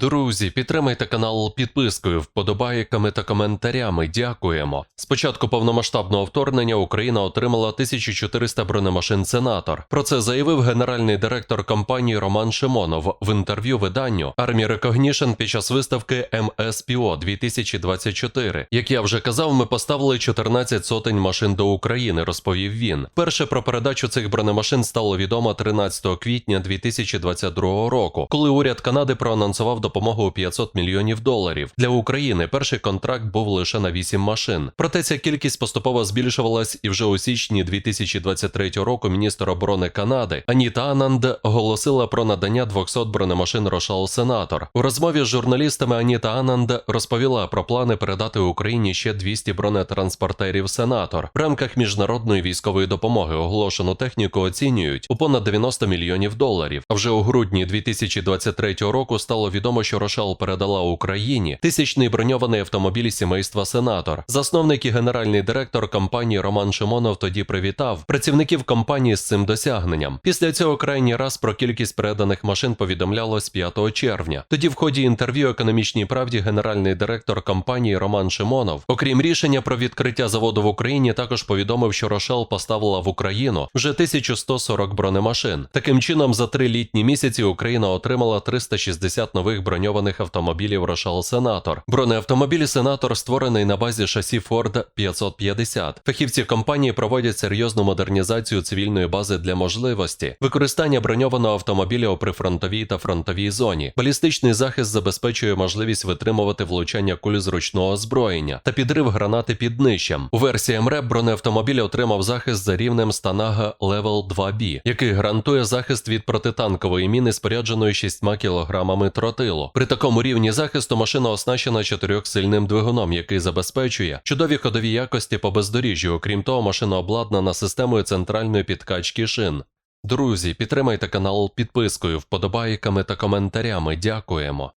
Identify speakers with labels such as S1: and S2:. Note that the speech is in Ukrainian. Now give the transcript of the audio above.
S1: Друзі, підтримайте канал підпискою, вподобайками та коментарями. Дякуємо. З початку повномасштабного вторгнення Україна отримала 1400 бронемашин Сенатор. Про це заявив генеральний директор компанії Роман Шимонов в інтерв'ю виданню Army Recognition під час виставки МСПО 2024. Як я вже казав, ми поставили 14 сотень машин до України, розповів він. Перше про передачу цих бронемашин стало відомо 13 квітня 2022 року, коли уряд Канади проанонсував допомогу у 500 мільйонів доларів. Для України перший контракт був лише на 8 машин. Проте ця кількість поступово збільшувалась, і вже у січні 2023 року міністр оборони Канади Аніта Ананд оголосила про надання 200 бронемашин Рошал Сенатор. У розмові з журналістами Аніта Ананд розповіла про плани передати Україні ще 200 бронетранспортерів Сенатор в рамках міжнародної військової допомоги. Оголошену техніку оцінюють у понад 90 мільйонів доларів. А вже у грудні 2023 року стало відомо, що Рошал передала Україні тисячний броньований автомобіль сімейства Сенатор. Засновник і генеральний директор компанії Роман Шимонов тоді привітав працівників компанії з цим досягненням. Після цього крайній раз про кількість переданих машин повідомлялось 5 червня. Тоді, в ході інтерв'ю економічній правді, генеральний директор компанії Роман Шимонов, окрім рішення про відкриття заводу в Україні, також повідомив, що Рошел поставила в Україну вже 1140 бронемашин. Таким чином, за три літні місяці Україна отримала 360 нових броньованих автомобілів Рошал Сенатор. Бронеавтомобіль Сенатор створений на базі шасі Ford 550. Фахівці компанії проводять серйозну модернізацію цивільної бази для можливості використання броньованого автомобіля у прифронтовій та фронтовій зоні. Балістичний захист забезпечує можливість витримувати влучання куль з ручного озброєння та підрив гранати під днищем. У версії МРЕП бронеавтомобіль отримав захист за рівнем Станага Level 2B, який гарантує захист від протитанкової міни, спорядженої 6 кілограмами тротилу. При такому рівні захисту машина оснащена чотирьохсильним двигуном, який забезпечує чудові ходові якості по бездоріжжю. Окрім того, машина обладнана системою центральної підкачки шин. Друзі, підтримайте канал підпискою, вподобайками та коментарями. Дякуємо.